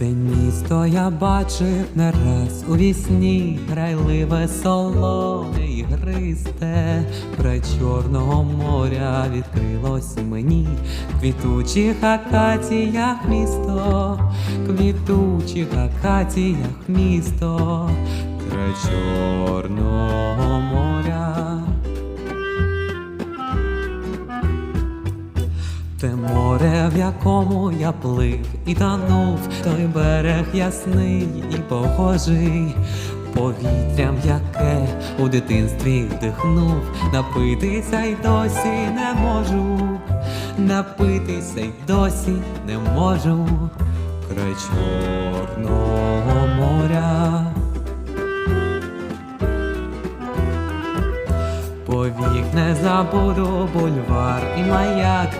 Місто я бачив не раз у вісні, грайливе солоне і гристе, Край Чорного моря відкрилось мені, квітучих акаціях місто, квітучих акаціях місто, край Чорного Те море, в якому я плив і танув, той берег ясний і похожий, повітрям, яке у дитинстві вдихнув, напитися й досі не можу, напитися й досі не можу, край Чорного моря. Повік не забуду бульвар і маяк,